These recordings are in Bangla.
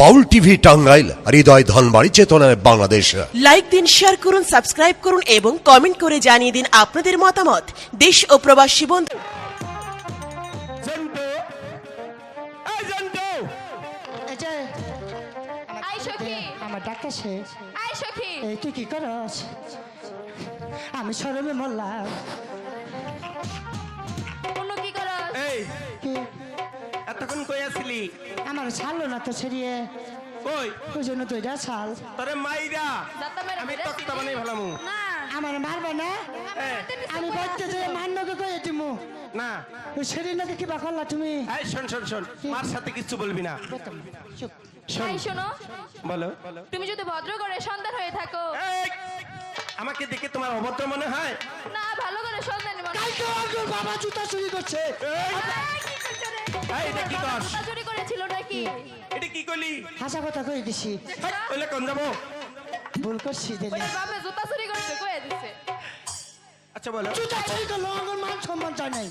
বাউল টিভি টাঙ্গাইল হৃদয় ধনবাড়ি চেতনায় বাংলাদেশ। লাইক দিন শেয়ার করুন সাবস্ক্রাইব করুন এবং কমেন্ট করে জানিয়ে দিন আপনাদের মতামত। দেশ ও প্রবাসী বন্ধু। সখী। আমার সখী। এই তুই কি করস? আমি সরমে মরলাম। অন্য কি আমার ছাড়লো না তো সেরিয়ে। কই ওই জন্য তো এটা ছাল। তোরে মাইরা। আমি তক্তা বানাই ভালামু আমার মারবে না? আমি বলতে যে মান্নকে দিমু। না। ওই নাকি কিবা করলা তুমি? এই শোন শোন শোন। মার সাথে কিচ্ছু বলবি না। চুপ। শোন। শোনো। বলো। তুমি যদি ভদ্র করে সন্তান হয়ে থাকো। এই, আমাকে দেখে তোমার অভদ্র মনে হয়? না ভালো করে সন্তান কালকে ওর বাবা জুতা চুরি করছে। এই, এটা কি চুরি করেছিল নাকি? এটা কি কইলি? হাসা কথা কই দিছি? কইলে কোন যাব? ভুল করছি দিলে ওই বাপে জুতা চুরি করছে কই দিছে। আচ্ছা বলো। জুতা চুরি করল আমার মান সম্মান চাই নাই।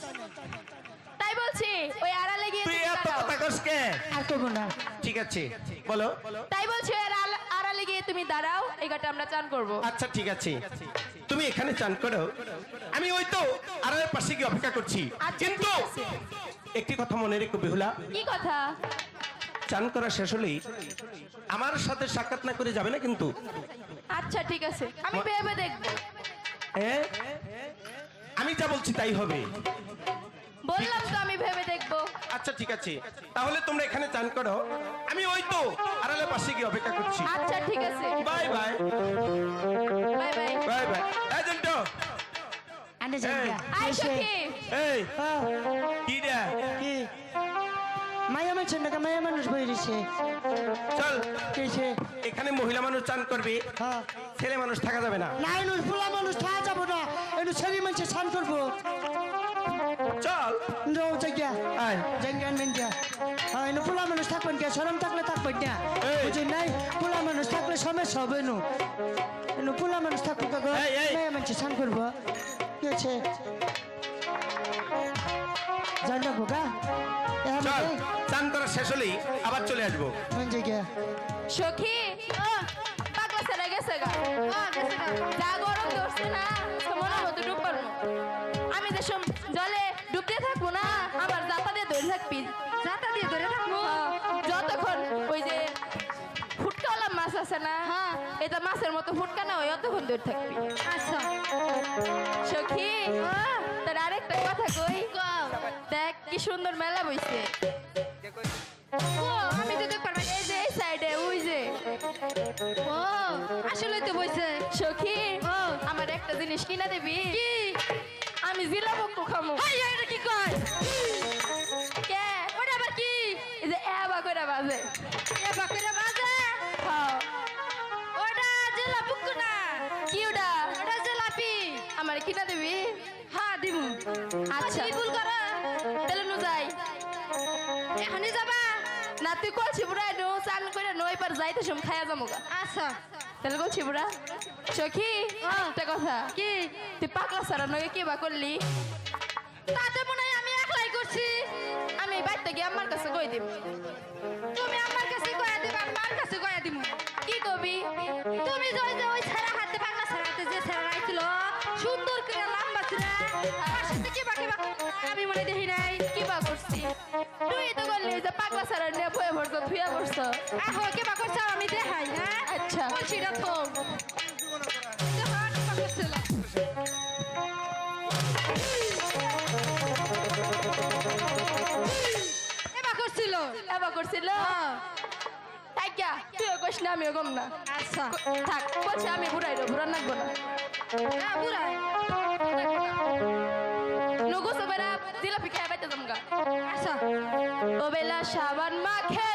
তাই বলছি ওই আড়ালে গিয়ে তুই এত কথা কস কে? আর করব না। ঠিক আছে বলো। তাই বলছি তুমি দাঁড়াও এই ঘাটে আমরা চান করব। আচ্ছা ঠিক আছে। তুমি এখানে চান করো। আমি ওই তো আড়ালের পাশে গিয়ে অপেক্ষা করছি। আচ্ছা, কিন্তু একটি কথা মনে রেখো বেহুলা। কি কথা? চান করা শেষ হলেই আমার সাথে সাক্ষাৎ না করে যাবে না কিন্তু। আচ্ছা ঠিক আছে। আমি ভেবে দেখব। এ? আমি যা বলছি তাই হবে। বললাম তো আমি ভেবে দেখব। আচ্ছা ঠিক আছে। তাহলে তোমরা এখানে চান করো। আমি ওই তো পাশে গিয়ে অপেক্ষা করছি। আচ্ছা ঠিক আছে। Bye bye. Bye bye. Bye bye. এই জন্টু, আনে আই সখী। এই। হ্যাঁ কি রে? কি? মায়া মানুষ নাকি মায়া মানুষ বই দিছে। চল। কেছে এখানে মহিলা মানুষ চান করবে। হ্যাঁ। ছেলে মানুষ থাকা যাবে না। নুস পোলা মানুষ থাকা যাব না। একটু ছেলে মানুষ স্নান করব। চল। যাও জায়গা আয়। জায়গা মেন গিয়া হ্যাঁ এনে পোলা মানুষ থাকবেন গিয়া সরম থাকলে থাকবেন না। বুঝুন নাই? পোলা মানুষ থাকলে সমস্যা হবে নু? এনে পোলা মানুষ থাকব কাকো। মেয়ে মানুষ স্নান করব। কি আছে? জান না বোকা চল চান করা শেষ হলেই আবার চলে আসব। কোন জায়গা সখী পাগলা সেরা গেছে গা। যা গরম ধরছে না তো মতো ডুব আমি যে এটা মাছের মতো ফুটকা না হয় অতক্ষণ ধরে থাকবি। আচ্ছা। সখী তোর আরেকটা কথা কই? দেখ কি সুন্দর মেলা বইছে। আমি তো দেখতে পারব এই যে এই সাইডে ওই যে। ও আসলে তো বইছে। সখী ও। আমার একটা জিনিস কিনা দিবি। কি? আমি জিলা বকু খামু এটা কি কয়? তুই কলছি বুড়া নো চান করে নই পার যাইতে সম খায়া যাব আচ্ছা। তাহলে কলছি বুড়া সখী একটা কথা। কি? তুই পাকলা সারা নগে কি বা করলি? তাতে মনে হয় আমি একলাই করছি। আমি বাড়িতে গিয়ে আমার কাছে কই দিব তুমি আমার কাছে কয়া দিবা আমার কাছে কয়া দিব কি কবি? তুমি যে যে ওই ছাড়া হাতে পাগলা ছাড়াতে যে ছাড়া রাইছিল সুন্দর করে লম্বা ছিল তার সাথে কি বাকি আমি মনে দেখি নাই। কি বা করছি? তুই তো বললি যে পাগলা ছাড়া নিয়ে বয়ে পড়ছো থুয়া পড়ছো আহো কি বা করছ আমি দেখাই হ্যাঁ? আচ্ছা। সেটা তো এবার করছিল? এবার করছিল? তাই কিয়া তুইও কইস না আমিও কম না। আচ্ছা। থাক বলছি আমি বুড়াই রে বুড়া নাকবো না। হ্যাঁ বুড়াই নগো সবেরা জিলাপি খাই বাইতে জমগা আচ্ছা। ও বেলা সাবান মাখে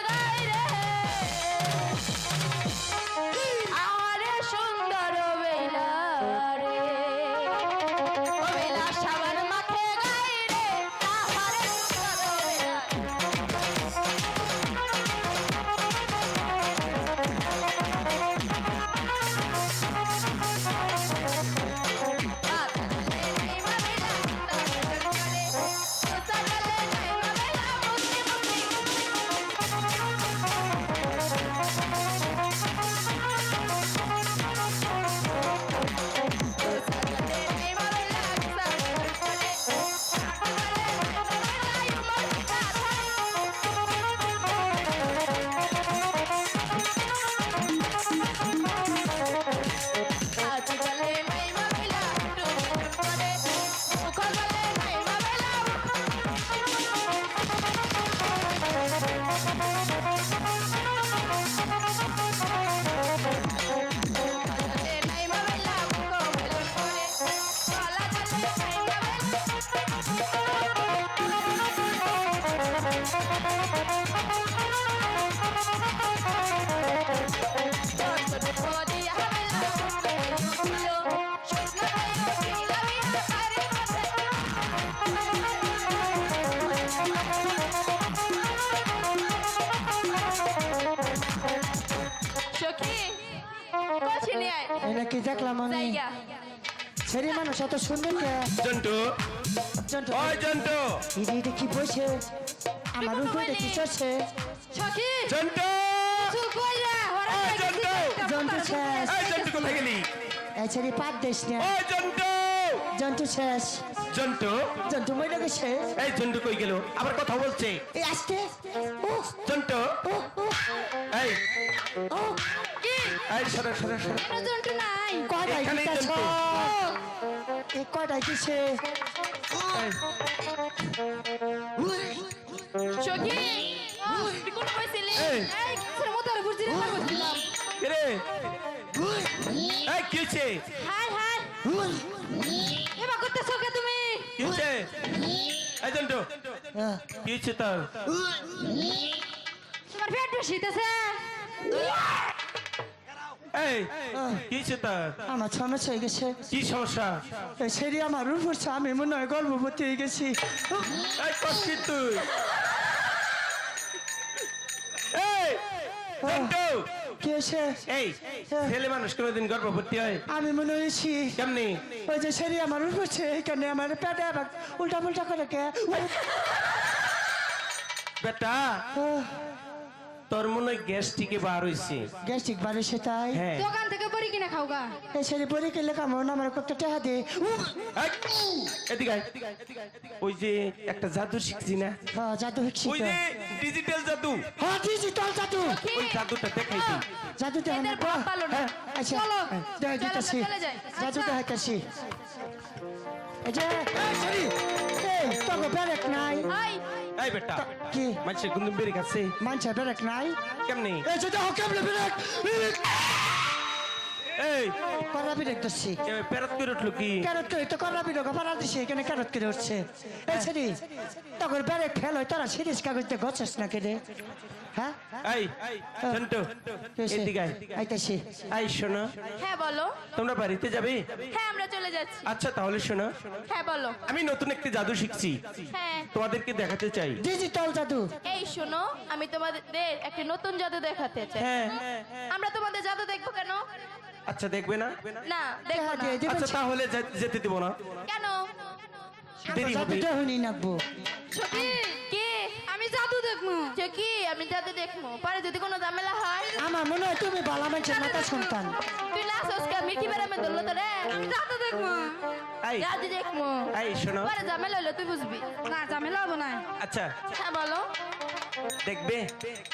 কি দেখলাম আমি ছেড়ে মানুষ এত সুন্দর জন্টু। জন্টু। ওই জন্টু। দিদি দেখি কি বসে। আমার উপরে? কি চড়ছে। জন্টু। দেখে জন্টু! শেষ এই জন্টু কোথায় গেলি? এই ছেড়ে পাত দেশ না। ওই জন্টু। জন্টু শেষ। জন্টু? জন্টু মরে গেছে এই জন্টু কই গেল? আবার কথা বলছে। এই আসতে ও। জন্টু? ও ও। এই। ও। কি এই সরে সরে সরে। জন্টু নাই। দিতেছ জন্টু। এই কয়টাই দিছে এই, সখী ও, তুই কোন কইছিলি? এই। এই কিসের মতো আর বুঝি না করছিলাম কে রে এই কি হয়েছে? হাই হাই। কি হয়েছে এই জন্টু। হ্যাঁ। কি হয়েছে তোর? তোমার পেট বসিতেছে এই কি আমার সমস্যা হয়ে গেছে। কি সমস্যা? এই ছেড়ে আমার উপর আমি মনে হয় গর্ভবতী হয়ে গেছি। তুই। এই কি হয়েছে? এই ছেলে মানুষ কোনোদিন গর্ভবতী হয়? আমি মনে হয়েছি। কেমনি? ওই যে সেরি আমার উঠছে এখানে আমার পেটে আবার উল্টা পুল্টা করে কে? বেটা তোর মনে হয় গ্যাস্ট্রিকে বার হইছে? গ্যাস্ট্রিক বাড়িছে তাই? হ্যাঁ। দোকান থেকে বড়ি কিনে খাও গা। এই সেরি পরে গেলে কেমন আমার কত টাকা দে। এদিকে ওই যে একটা জাদু শিখছি না? হ্যাঁ জাদু হচ্ছে ওই যে ডিজিটাল জাদু। হ্যাঁ ডিজিটাল জাদু। ওই জাদুটা দেখাইছি। জাদু দেখানো না। আচ্ছা চলো। দিতেছি। জাদু আচ্ছা। এই যে এই সেরি। এই তোকে ব্যারেক নাই। আই এই বেটা কি? মানুষের কিন্তু বেড়ে গেছে। মানছে ব্যারেক নাই? কেমনি? এই যে দেখো কেমনে ব্যারেক এই। করা ব্যারেক দিচ্ছি এ, পেরাত করে উঠল কি? ক্যারট করে তো করা বিরোগ পাড়া দিছে এখানে ক্যারট করে উঠছে। এই ছেড়ি তখন ব্যারেক ফেল হয় তারা সিরিজ কাগজ দিয়ে গছেস না কেটে। হ্যাঁ? এই জন্টু এদিকে আয়। আইতেছি। শোনো। হ্যাঁ বলো। তোমরা বাড়িতে যাবে? হ্যাঁ আমরা চলে যাচ্ছি। আচ্ছা তাহলে শোনো। হ্যাঁ বলো। আমি নতুন একটি জাদু শিখছি। হ্যাঁ। তোমাদেরকে দেখাতে চাই। ডিজিটাল জাদু। এই শোনো আমি তোমাদের একটি নতুন জাদু দেখাতে চাই। হ্যাঁ। আমরা তোমাদের জাদু দেখব কেন? আচ্ছা দেখবে না? না দেখব না। দিয়ে দিবেন আচ্ছা তাহলে যেতে দিব না। কেন? দেরি হবে। জাদুটা হইনি নাকবো। সখী কি? আমি জাদু দেখব। কি আমি জাদু দেখব। পরে যদি কোনো ঝামেলা হয় আমার মনে হয় তুমি বালা মানুষের মাথা সন্তান। তুই না সোসকা মিঠি বেরামে ধরলো তো রে। আমি জাদু দেখব। এই দেখব এই শোনো। পরে ঝামেলা হলে তুই বুঝবি। না ঝামেলা হব না। আচ্ছা। হ্যাঁ বলো। দেখবে?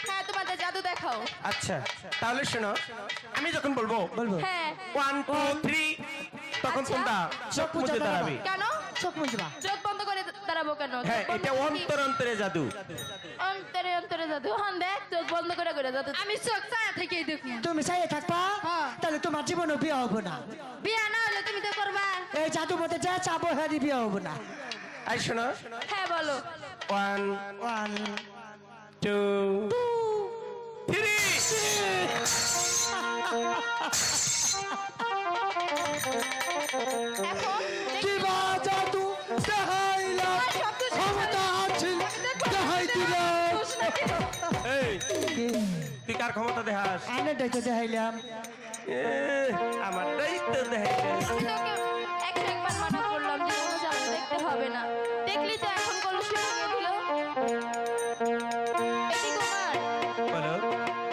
হ্যাঁ তোমাদের জাদু দেখাও। আচ্ছা তাহলে শোনো আমি যখন বলব বলব। হ্যাঁ। ওয়ান টু থ্রি তখন আচ্ছা। তোমরা চোখ মুছে দাঁড়াবে। দাঁড়াবে। কেন? চোখ মুজবা চোখ বন্ধ করে দাঁড়াবো কেন? হ্যাঁ এটা অন্তর অন্তরে জাদু। অন্তরে অন্তরে জাদু। হন দেখ চোখ বন্ধ করে করে জাদু। আমি চোখ ছায়া থেকেই দেখব তুমি চাইয়ে থাকবা। তাহলে তোমার জীবনও বিয়ে হব না। বিয়া না তুমি তো করবা? এই জাদু মতে যা চাবো হ্যাঁ বিয়ে হব না। এই শোনো। হ্যাঁ বলো। ওয়ান ওয়ান টু থ্রি এখন কি বা জাদু দেখাইলাম ক্ষমতা আছে দেখাই দিলাম এই তুই কার ক্ষমতা দেখাস? আইনে দেখাইলাম। আমারটাই তো দেখাইছে আমি তোকে একশো একবার মানা করলাম যে কোনো জাদু দেখতে হবে না। দেখলি তো এখন কলসি ভেঙে দিল। বলো।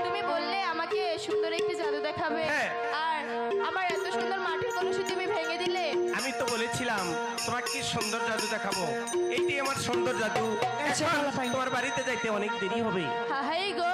তুমি বললে আমাকে সুন্দর একটি জাদু দেখাবে। হ্যাঁ। আর আমার এত সুন্দর মাটির কলসি তুমি ভেঙে দিলে? আমি তো বলেছিলাম তোমাকে কি সুন্দর জাদু দেখাবো? এইটি আমার সুন্দর জাদু। আচ্ছা। তোমার বাড়িতে যাইতে অনেক দেরি হবে। হাই গো।